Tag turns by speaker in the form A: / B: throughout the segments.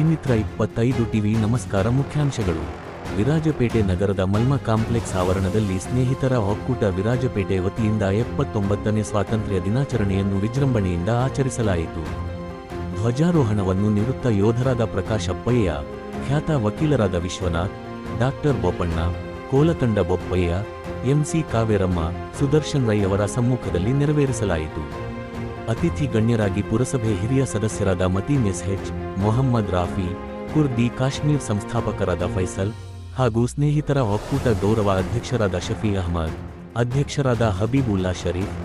A: ಇಪ್ಪತ್ತೈದು ಟಿವಿ ನಮಸ್ಕಾರ ಮುಖ್ಯಾಂಶಗಳು. ವಿರಾಜಪೇಟೆ ನಗರದ ಮಲ್ಮ ಕಾಂಪ್ಲೆಕ್ಸ್ ಆವರಣದಲ್ಲಿ ಸ್ನೇಹಿತರ ಒಕ್ಕೂಟ ವಿರಾಜಪೇಟೆ ವತಿಯಿಂದ ಎಪ್ಪತ್ತೊಂಬತ್ತನೇ ಸ್ವಾತಂತ್ರ್ಯ ದಿನಾಚರಣೆಯನ್ನು ವಿಜೃಂಭಣೆಯಿಂದ ಆಚರಿಸಲಾಯಿತು. ಧ್ವಜಾರೋಹಣವನ್ನು ನಿವೃತ್ತ ಯೋಧರಾದ ಪ್ರಕಾಶಪ್ಪಯ್ಯ ಖ್ಯಾತ ವಕೀಲರಾದ Vishwanath, doctor Bopanna, Kolathanda Boppaiah M C Kaveramma, Sudarshan Rai ಅವರ ಸಮ್ಮುಖದಲ್ಲಿ ನೆರವೇರಿಸಲಾಯಿತು. ಅತಿಥಿ ಗಣ್ಯರಾಗಿ ಪುರಸಭೆ ಹಿರಿಯ ಸದಸ್ಯರಾದ ಮತೀನ್ ಎಸ್ಎಚ್ ಮೊಹಮ್ಮದ್ ರಾಫಿ ಕುರ್ದಿ ಕಾಶ್ಮೀರ್ ಸಂಸ್ಥಾಪಕರಾದ ಫೈಸಲ್ ಹಾಗೂ ಸ್ನೇಹಿತರ ಒಕ್ಕೂಟ ಗೌರವ ಅಧ್ಯಕ್ಷರಾದ ಶಫಿ ಅಹ್ಮದ್ ಅಧ್ಯಕ್ಷರಾದ ಹಬೀಬುಲ್ಲಾ ಶರೀಫ್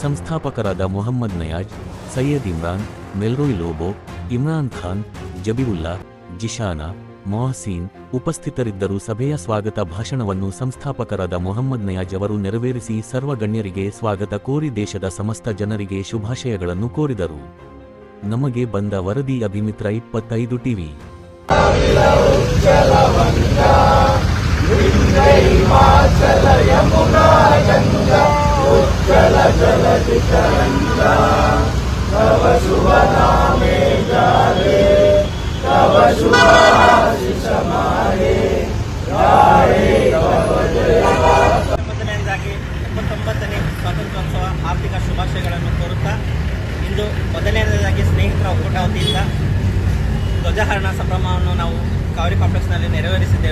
A: ಸಂಸ್ಥಾಪಕರಾದ ಮೊಹಮ್ಮದ್ ನಯಾಜ್ ಸೈಯದ್ ಇಮ್ರಾನ್ ಮೆಲ್ರೋಯ್ ಲೋಬೋ ಇಮ್ರಾನ್ ಖಾನ್ ಜಬೀವುಲ್ಲಾ ಜಿಶಾನಾ ಮೊಹಸೀನ್ ಉಪಸ್ಥಿತರಿದ್ದರು ಸಭೆಯ ಸ್ವಾಗತ ಭಾಷಣವನ್ನು ಸಂಸ್ಥಾಪಕರಾದ ಮೊಹಮ್ಮದ್ ನಯಾಜ್ ಅವರು ನೆರವೇರಿಸಿ ಸರ್ವ ಗಣ್ಯರಿಗೆ ಸ್ವಾಗತ ಕೋರಿ ದೇಶದ ಸಮಸ್ತ ಜನರಿಗೆ ಶುಭಾಶಯಗಳನ್ನು ಕೋರಿದರು. ನಮಗೆ ಬಂದ ವರದಿ ಅಭಿಮಿತ್ರ ಇಪ್ಪತ್ತೈದು ಟಿವಿ.
B: ಮೊದಲನೇದಾಗಿ ಆರ್ಥಿಕ ಶುಭಾಶಯಗಳನ್ನು ಕೋರುತ್ತಾ ಇಂದು ಮೊದಲನೇದಾಗಿ ಸ್ನೇಹಿತರ ಒಕ್ಕೂಟ ವತಿಯಿಂದ ಧ್ವಜಹರಣ ಸಂಭ್ರಮವನ್ನು ನಾವು ಕಾವೇರಿ ಕಾಂಪ್ಲೆಕ್ಸ್ನಲ್ಲಿ ನೆರವೇರಿಸಿದ್ದೇವೆ.